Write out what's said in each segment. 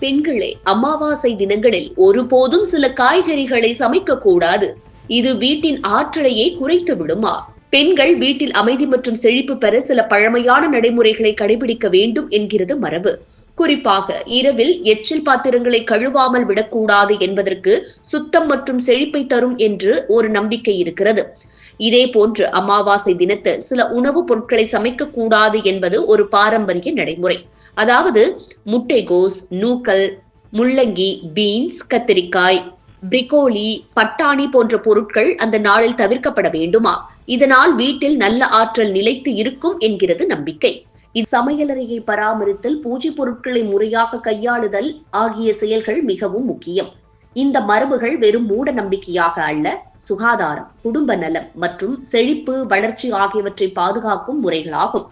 பெண்களே அமாவாசை தினங்களில் ஒருபோதும் சில காய்கறிகளை சமைக்க கூடாது. இது வீட்டின் ஆற்றலையே குறைத்து விடுமா? பெண்கள் வீட்டில் அமைதி மற்றும் செழிப்பு பெற சில பழமையான நடைமுறைகளை கடைபிடிக்க வேண்டும் என்கிறது மரபு. குறிப்பாக இரவில் எச்சில் பாத்திரங்களை கழுவாமல் விடக்கூடாது என்பதற்கு சுத்தம் மற்றும் செழிப்பை தரும் என்று ஒரு நம்பிக்கை இருக்கிறது. இதே போன்று அமாவாசை தினத்தில் சில உணவுப் பொருட்களை சமைக்க கூடாது என்பது ஒரு பாரம்பரிய நடைமுறை. அதாவது முட்டைகோஸ் நூக்கல் முள்ளங்கி பீன்ஸ் கத்திரிக்காய் பிரிகோலி பட்டாணி போன்ற பொருட்கள் அந்த நாளில் தவிர்க்கப்பட வேண்டுமா? இதனால் வீட்டில் நல்ல ஆற்றல் நிலைத்து இருக்கும் என்கிறது நம்பிக்கை. இச்சமையலறையை பராமரித்தல் பூஜை பொருட்களை முறையாக கையாளுதல் ஆகிய செயல்கள் மிகவும் முக்கியம். இந்த மரபுகள் வெறும் மூட நம்பிக்கையாக அல்ல சுகாதாரம் குடும்ப நலம் மற்றும் செழிப்பு வளர்ச்சி ஆகியவற்றை பாதுகாக்கும் முறைகளாகும்.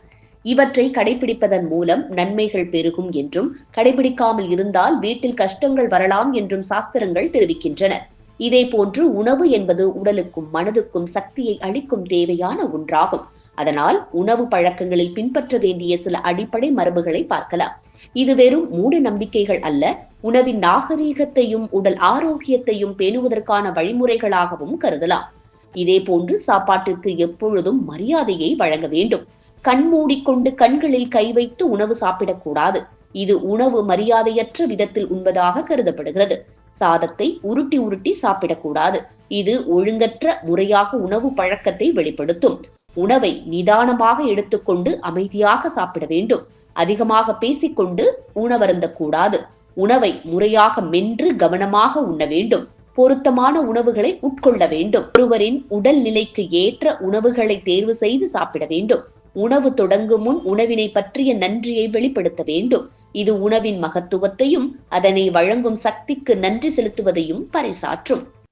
இவற்றை கடைபிடிப்பதன் மூலம் நன்மைகள் பெருகும் என்றும் கடைபிடிக்காமல் இருந்தால் வீட்டில் கஷ்டங்கள் வரலாம் என்றும் சாஸ்திரங்கள் தெரிவிக்கின்றன. இதே போன்று உணவு என்பது உடலுக்கும் மனதுக்கும் சக்தியை அளிக்கும் தேவையான ஒன்றாகும். அதனால் உணவு பழக்கங்களில் பின்பற்ற வேண்டிய சில அடிப்படை மரபுகளை பார்க்கலாம். இது வெறும் மூட நம்பிக்கைகள் அல்ல உணவின் நாகரீகத்தையும் உடல் ஆரோக்கியத்தையும் பேணுவதற்கான வழிமுறைகளாகவும் கருதலாம். இதே போன்று சாப்பாட்டிற்கு எப்பொழுதும் மரியாதையை வழங்க வேண்டும். கண் மூடிக்கொண்டு கண்களில் கை வைத்து உணவு சாப்பிடக்கூடாது. இது உணவு மரியாதையற்ற விதத்தில் உண்பதாக கருதப்படுகிறது. சாதத்தை உருட்டி உருட்டி சாப்பிடக்கூடாது. இது ஒழுங்கற்ற முறையாக உணவு பழக்கத்தை வெளிப்படுத்தும். உணவை நிதானமாக எடுத்துக்கொண்டு அமைதியாக சாப்பிட வேண்டும். அதிகமாக பேசிக்கொண்டு உணவருந்த கூடாது உணவை முறையாக மென்று கவனமாக உண்ண வேண்டும். பொருத்தமான உணவுகளை உட்கொள்ள வேண்டும். ஒருவரின் உடல் நிலைக்கு ஏற்ற உணவுகளை தேர்வு செய்து சாப்பிட வேண்டும். உணவு தொடங்கும் முன் உணவினை பற்றிய நன்றியை வெளிப்படுத்த வேண்டும். இது உணவின் மகத்துவத்தையும் அதனை வழங்கும் சக்திக்கு நன்றி செலுத்துவதையும் பறைசாற்றும்.